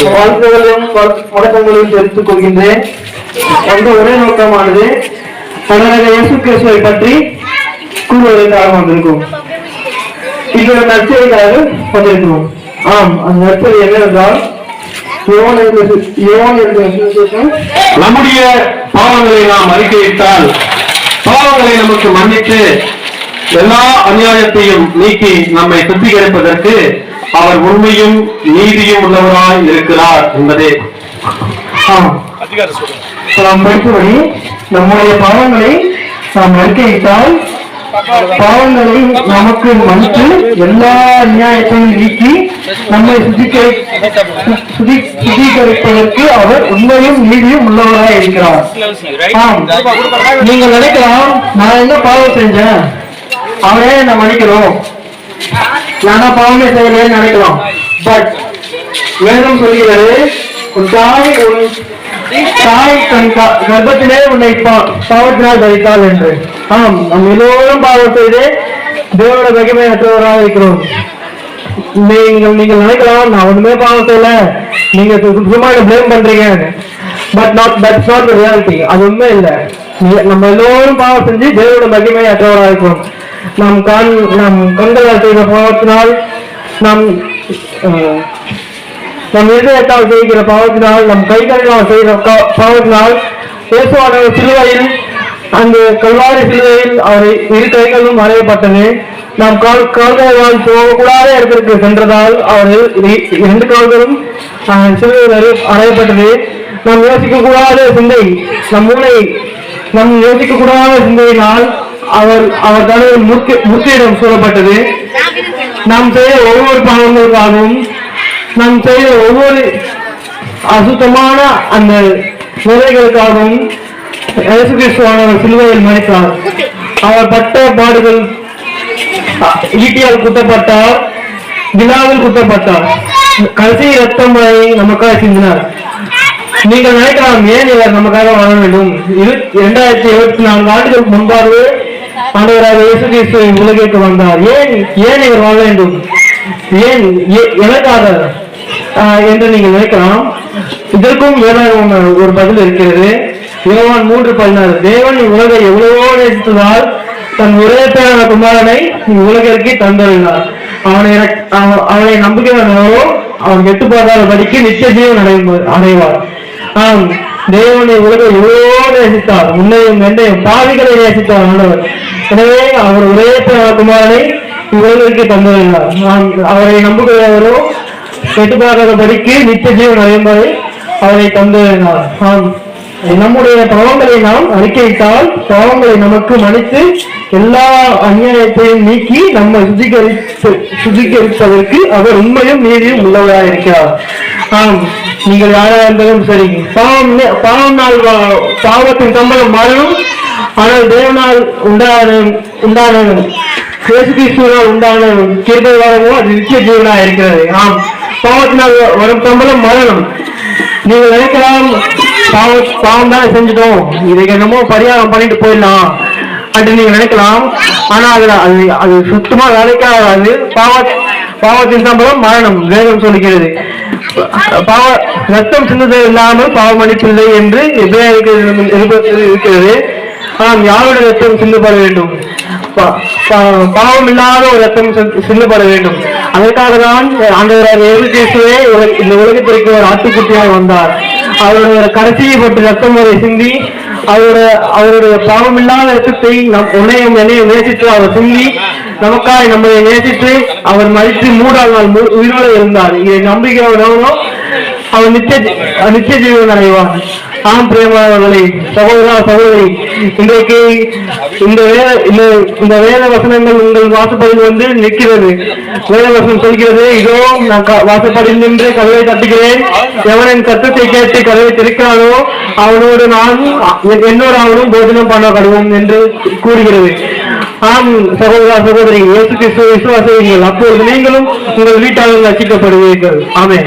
வாழ்த்துகளையும் வழ- வணக்கங்களையும் தெரிவித்துக் கொள்கின்றேன். அந்த ஒரே நோக்கமானது கர்நாடக இயேசு கிறிஸ்துவை பற்றி கூறுவதற்காக வந்திருக்கும். இது நற்செய்திக்காக வந்திருக்கிறோம். ஆம் அந்த நற்செய்தி என்னவென்றால் நம்முடைய பாவங்களை நாம் அறிக்கையிட்டால் பாவங்களை நமக்கு மன்னித்து எல்லா அநியாயத்தையும் நீக்கி நம்மை சுத்திகரிப்பதற்கு அவர் உண்மையும் நீதியும் உள்ளவராய் இருக்கிறார் என்பதே. நாம் படித்தபடி நம்முடைய பாவங்களை நாம் அறிக்கையிட்டால் பாவங்களை நமக்கு மன்னித்து எல்லா நியாயத்தையும் நீக்கி நம்மை சுத்திகரி சுத்திகரிப்பதற்கு அவர் உண்மையும் நீதியும் உள்ளவராய் இருக்கிறார். ஆம். நீங்கள் நினைக்கலாம் நான் என்ன பாவம் செஞ்சேன்? அவனே நம்ம மன்னிக்கிறோம். நானா பாவமே செய்யலைன்னு நினைக்கலாம். பட் வேதம் சொல்கிறது உன் தாய் உன் தாய் தன் கர்ப்பத்திலே உன்னை பாவத்தினால் தரித்தாள் என்று. ஆம் நம் எல்லோரும் பாவம் செய்து மகிமை அற்றவராக இருக்கிறோம். நீங்கள் நீங்கள் நினைக்கலாம் நான் ஒண்ணுமே பாவம் செய்யல. நீங்க சும்மா பிளேம் பண்றீங்க? But not that's not reality அது உண்மை இல்லை. நம்ம எல்லோரும் பாவம் செஞ்சு தேவோட மகிமை அற்றவராக இருக்கிறோம். நாம் கண் நம் கண்களால் செய்த பாவத்தினால் நாம் நம் இதயத்தால் செய்கிற பாவத்தினால் நம் கைகளால் செய்கிற கா- பாவத்தினால் இயேசுவானவர் சிலுவையில் அந்த கல்வாரி சிலுவையில் அவரை இரு கைகளும் அறையப்பட்டது நாம் கால் கால்களால் போகக்கூடாத இடத்திற்கு சென்றதால் அவர் இ- இரண்டு கால்களும் சிலுவையில் அறையப்பட்டது. நாம் யோசிக்க கூடாத சிந்தை நம் மூளை நம் யோசிக்க கூடாத சிந்தையினால் அவர் அவர் தலைவர் முத்தியிடம் சொல்லப்பட்டது நாம் செய்த ஒவ்வொரு பாவங்களுக்காகவும் நாம் செய்த ஒவ்வொரு அசுத்தமான அந்த நிலைகளுக்காகவும் இயேசு கிறிஸ்துவானவர் சிலுவையில் மறித்தார். அவர் பட்ட பாடுகள் ஈட்டியால் குத்தப்பட்டார் விழாவில் குத்தப்பட்டார். கடைசி ரத்தம் நமக்காக சிந்தினார். நீங்கள் நினைக்கலாம் ஏன் இவர் நமக்காக வாழ வேண்டும்? இரு இரண்டாயிரத்தி இருபத்தி நான்கு ஆண்டுகளுக்கு முன்பாகவே ஆண்டவராக இயேசு கிறிஸ்து உலகிற்கு வந்தார். ஏன் ஏன் இவர் வாழ வேண்டும்? ஏன் எனக்காக ஆஹ், என்று நீங்கள் நினைக்கலாம். இதற்கும் வேறாக ஒரு பதில் இருக்கிறது. இளவான் மூன்று பதினாறு தேவன் உலகை எவ்வளவோ நேசித்ததால் தன் ஒரே பேரான குமாரனை உலகிற்கு தந்தருளார் அவனை அவனை நம்புகிறவனோ அவன் கெட்டு போகாத படிக்கு நித்திய ஜீவன் அடைவார் அடைவார். ஆம் தேவனை உலகை எவ்வளவோ நேசித்தார். உன்னையும் என்னையும் பாவிகளை நேசித்தார் ஆண்டவர். எனவே அவர் ஒரே குமாரனை இவர்களுக்கு தந்துள்ளார் நான் அவரை நம்புகிறவரோ கெட்டு போகாத நித்திய ஜீவன் அடையும்படி அவரை தந்துள்ளார் ஆம். நம்முடைய பாவங்களை நாம் அறிக்கையிட்டால் பாவங்களை நமக்கு மன்னித்து எல்லா அநியாயத்தையும் நீக்கி நம்மை சுத்திகரித்து சுத்திகரிப்பதற்கு அவர் உண்மையும் நீதியும் உள்ளவராக இருக்கிறார். ஆம். நீங்கள் யாராக இருந்தாலும் சரி. பாவம் பாவம் நாள் பாவத்தின் சம்பளம் மாறணும் ஆனால் தேவனால் உண்டான உண்டான இயேசு உண்டான கிருபை வரமோ அது நித்திய ஜீவனா இருக்கிறது. ஆம் பாவத்தினால் வரும் சம்பளம் மரணம். நீங்கள் நினைக்கலாம் பாவம் பாவம் தான் செஞ்சுட்டோம். இதுக்கு என்னமோ பரிகாரம் பண்ணிட்டு போயிடலாம் அப்படின்னு நீங்க நினைக்கலாம். ஆனா அதுல அது அது சுத்தமா வேலைக்காகாது. பாவ பாவத்தின் சம்பளம் மரணம் வேதம் சொல்லுகிறது. பாவ ரத்தம் சிந்தது இல்லாமல் பாவமளிப்பில்லை என்று எதிராக இருக்கிறது. ஆனால் யாருடைய ரத்தம் சிந்தப்பட வேண்டும். பா- பா- பாவம் இல்லாத ஒரு ரத்தம் சிந்த- சிந்தப்பட வேண்டும். அதற்காக தான் அந்த இயேசு உலக- இந்த உலகத்திற்கு ஒரு ஆட்டுக்குட்டியாக வந்தார். அவருடைய கடைசியை பற்றி ரத்தம் வரை சிந்தி அவருடைய அவருடைய பாவமில்லாத ரத்தத்தை நம் உன்னையும் என்னையும் நேசித்து அவர் சிந்தி நமக்காய் நம்மை நேசித்து அவர் மறித்து மூன்றாம் நாள் உயிரோடு இருந்தார். இதை நம்புகிறவனோ அவன் நித்திய ஜீ- நித்திய ஜீவன் அடைவான் ஆம் பிரேமாவர்களே சகோதரா சகோதரி இன்றைக்கு இந்த வேத இந்த இந்த வேத வசனங்கள் உங்கள் வாசப்படியில் வந்து நிற்கிறது. வேத வசனம் சொல்கிறது இதோ நான் க- வாசப்படியில் நின்று கதவை தட்டுகிறேன். எவனின் சத்தத்தை கேட்டு கதவை திறக்கிறானோ அவனோடு நான் என்னோட அவனும் போஜனம் பண்ண கடுவோம் என்று கூறுகிறது. ஆம் சகோதரா சகோதரி இயேசு கிறிஸ்துவ விசுவாசிகள் அப்பொழுது நீங்களும் உங்கள் வீட்டாளர்கள் ரசிக்கப்படுவீர்கள் ஆமே